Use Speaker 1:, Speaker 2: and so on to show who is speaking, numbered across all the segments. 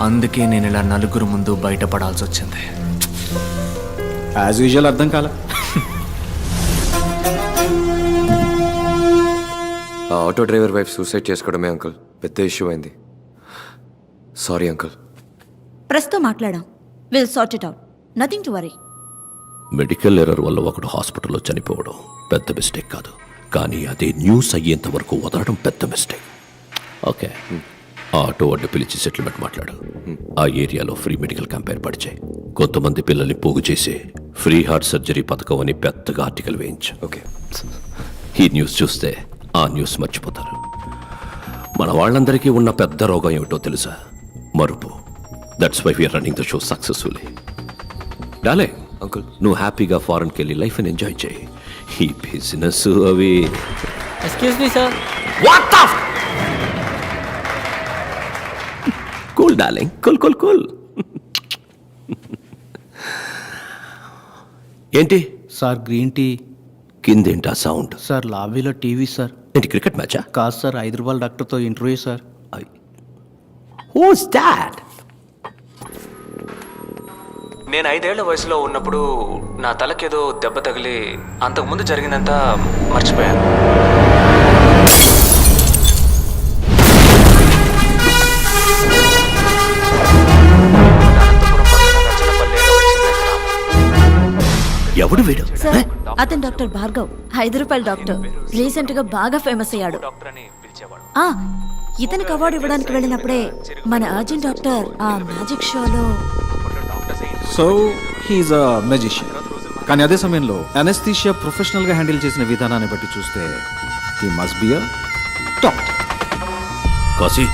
Speaker 1: అందుకే నేను ఇలా నలుగురు ముందు బయటపడాల్సి వచ్చింది
Speaker 2: యాజ్ యూజువల్ అర్థం కాల.
Speaker 3: ఆ ఆటో డ్రైవర్ వైఫ్ సూసైడ్ చేసుకోవడమే అంకుల్. పెద్ద ఇష్యూ అయింది. Sorry uncle.
Speaker 4: ప్రస్తుతం మాట్లాడాం. Will sort it out nothing to worry
Speaker 5: medical error వల్ల ఒకడు హాస్పిటల్లో చనిపోవడం పెద్ద మిస్టేక్ కాదు. కానీ అదే న్యూస్ అయ్యేంత వరకు వదలడం పెద్ద మిస్టేక్ ఓకే ఆ ఆటో వాడిని పిలిచి సెటిల్మెంట్ మాట్లాడు. ఆ ఏరియాలో ఫ్రీ మెడికల్ క్యాంప్ ఏర్పాటు చేయి కొంతమంది పిల్లల్ని పోగు చేసి ఫ్రీ హార్ట్ సర్జరీ పథకం అని పెద్దగా ఆర్టికల్ వేయించు.
Speaker 3: ఓకే
Speaker 5: ఈ న్యూస్ చూస్తే ఆ న్యూస్ మర్చిపోతారు. మన వాళ్ళందరికీ ఉన్న పెద్ద రోగం ఏమిటో తెలుసా? మరుపు. That's why we're running the show successfully డాలే
Speaker 3: uncle
Speaker 5: నువ్వు హ్యాపీగా ఫారెన్కి వెళ్ళి లైఫ్ని ఎంజాయ్ చేయి. ఈ బిజినెస్ అవి.
Speaker 6: Excuse me sir
Speaker 5: cool darling cool cool cool ఏంటి?
Speaker 7: Sir green tea.
Speaker 5: కిందేంటా sound?
Speaker 7: Sir లాబీలో టీవీ సార్.
Speaker 5: ఏంటి క్రికెట్ మ్యాచా?
Speaker 7: కాదు సార్ హైదరాబాద్ డాక్టర్తో ఇంటర్వ్యూ సార్.
Speaker 5: హూస్ దాట్
Speaker 1: నేను ఐదేళ్ళ వయసులో ఉన్నప్పుడు నా తలకేదో దెబ్బ తగిలి అంతకుముందు జరిగిందంతా మర్చిపోయాను.
Speaker 5: ఎవడు వీడు?
Speaker 4: అతను డాక్టర్ భార్గవ్ హైదరాబాద్ డాక్టర్. రీసెంట్గా బాగా ఫేమస్ అయ్యాడు.
Speaker 1: డాక్టర్ అని పిలిచేవాడు
Speaker 4: ఆ ఇతనికి అవార్డు ఇవ్వడానికి వెళ్ళినప్పుడే మన అర్జున్ డాక్టర్ ఆ మ్యాజిక్ షోలో
Speaker 2: సో హీఈస్ అ మెజిషియన్ కానీ అదే సమయంలో అనస్థీషియా ప్రొఫెషనల్గా హ్యాండిల్ చేసిన విధానాన్ని బట్టి చూస్తే he must be a top
Speaker 5: Kashi.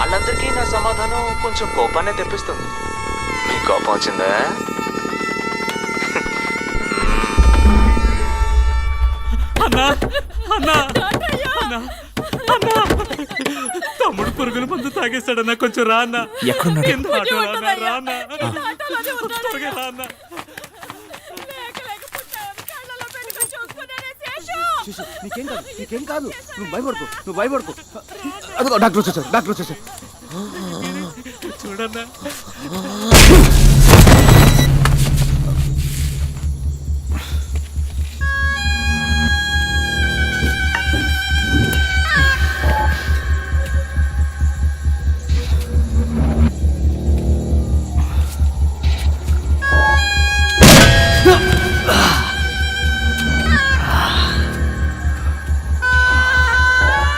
Speaker 1: వాళ్ళందరికీ నా సమాధానం కొంచెం కోపాన్ని తెప్పిస్తుంది. మీ కోపం వచ్చిందా?
Speaker 6: తమ్ముడు పురుగుల మందు తాగేస్తాడన్నా కొంచెం రా అన్న.
Speaker 1: ఎక్కడున్నాడు?
Speaker 6: కింద ఆటోలో అన్నా, రా అన్న. త్వరగా రా అన్న.
Speaker 7: నీకేం కాదు నీకేం కాదు. నువ్వు భయపడుకో నువ్వు భయపడుకో. అదిగో డాక్టర్ వచ్చేసారు డాక్టర్ వచ్చేసారు
Speaker 6: చూడన్నా.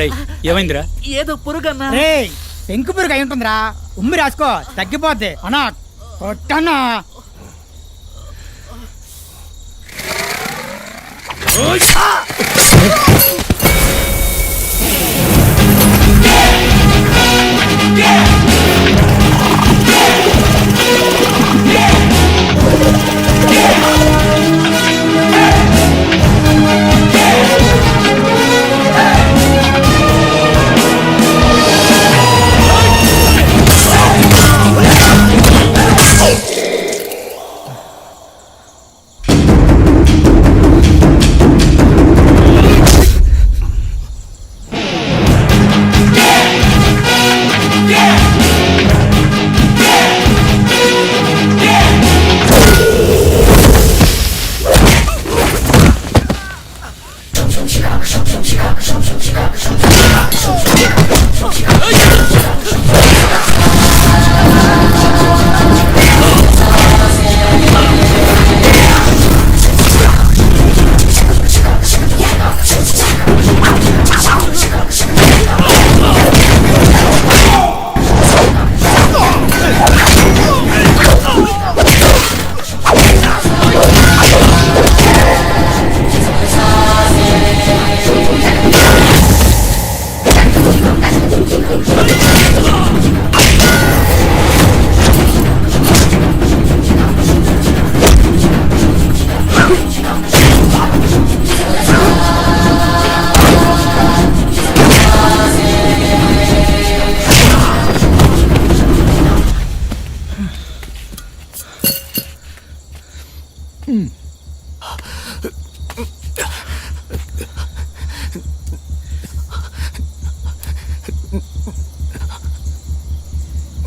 Speaker 6: రేయ్ ఏమైందిరా?
Speaker 8: ఏదో పురుగన్నా.
Speaker 9: రే పెంకు పురుగు అయి ఉంటుందిరా. ఉమ్మి రాసుకో తగ్గిపోద్ది. అన్నా కొట్టన్నా.
Speaker 6: Yeah!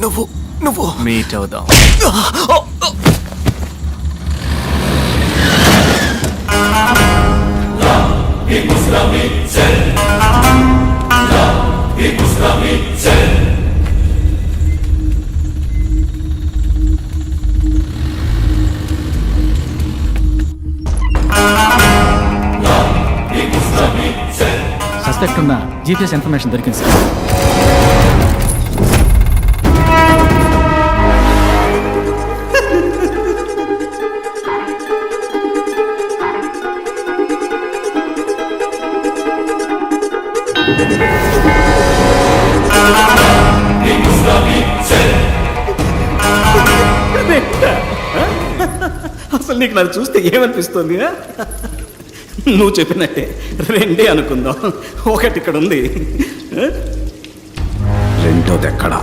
Speaker 1: నువ్వు నువ్వు. మీట్ అవుదాం.
Speaker 10: సస్పెక్ట్ ఉన్న జీపీఎస్ ఇన్ఫర్మేషన్ దొరికింది సార్.
Speaker 2: నీకు నన్ను చూస్తే ఏమనిపిస్తుంది? నువ్వు చెప్పినట్టే. రెండే అనుకుందాం. ఒకటి ఇక్కడ ఉంది? రెండోది ఎక్కడా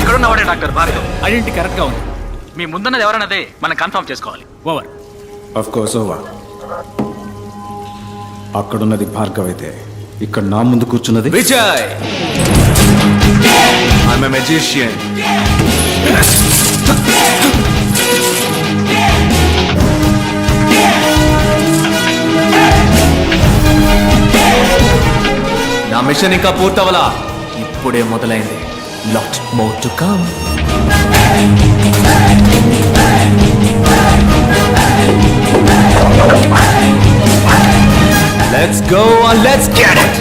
Speaker 11: ఇక్కడ ఉన్నవాడే డాక్టర్ భార్గవ్.
Speaker 10: ఐడెంటిటీ కరెక్ట్గా ఉంది.
Speaker 11: మీ ముందున్నది ఎవరన్నదే మనం కన్ఫర్మ్ చేసుకోవాలి.
Speaker 10: ఓవర్.
Speaker 2: ఆఫ్ కోర్స్ ఓవా అక్కడున్నది భార్గవ్ అయితే ఇక్కడ నా ముందు కూర్చున్నది?
Speaker 12: విజయ్! ఐఎమ్ మెజిషియన్
Speaker 1: నా మిషన్ ఇంకా పూర్తవలా? ఇప్పుడే మొదలైంది. lot more to come.
Speaker 12: Let's go and let's get it!